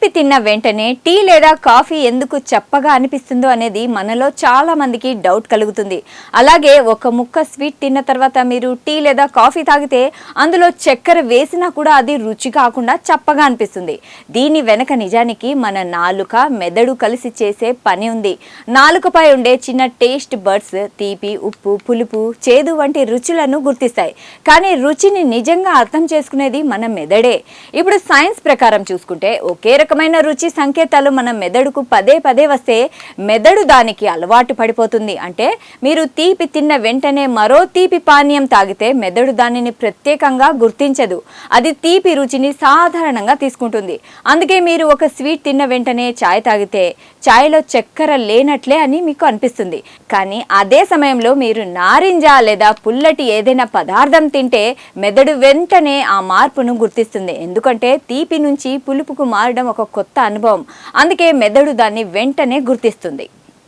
తీపి తిన్న వెంటనే టీ లేదా కాఫీ ఎందుకు చప్పగా అనిపిస్తుందో అనేది మనలో చాలా మందికి డౌట్ కలుగుతుంది. అలాగే ఒక ముక్క స్వీట్ తిన్న తర్వాత మీరు టీ లేదా కాఫీ తాగితే అందులో చక్కెర వేసినా కూడా అది రుచి కాకుండా చప్పగా అనిపిస్తుంది. దీని వెనక నిజానికి మన నాలుక మెదడు కలిసి చేసే పని ఉంది. నాలుకపై ఉండే చిన్న టేస్ట్ బర్డ్స్ తీపి ఉప్పు పులుపు చేదు వంటి రుచులను గుర్తిస్తాయి. కానీ రుచిని నిజంగా అర్థం చేసుకునేది మన మెదడే. ఇప్పుడు సైన్స్ ప్రకారం చూసుకుంటే ఒకే రకమైన రుచి సంకేతాలు మన మెదడుకు పదే పదే వస్తే మెదడు దానికి అలవాటు పడిపోతుంది. అంటే మీరు తీపి తిన్న వెంటనే మరో తీపి పానీయం తాగితే మెదడు దానిని ప్రత్యేకంగా గుర్తించదు. అది తీపి రుచిని సాధారణంగా తీసుకుంటుంది. అందుకే మీరు ఒక స్వీట్ తిన్న వెంటనే చాయ్ తాగితే చాయ్లో చక్కెర లేనట్లే అని మీకు అనిపిస్తుంది. కానీ అదే సమయంలో మీరు నారింజ లేదా పుల్లటి ఏదైనా పదార్థం తింటే మెదడు వెంటనే ఆ మార్పును గుర్తిస్తుంది. ఎందుకంటే తీపి నుంచి పులుపుకు మారడం ఒక కొత్త అనుభవం. అందుకే మెదడు దాన్ని వెంటనే గుర్తిస్తుంది.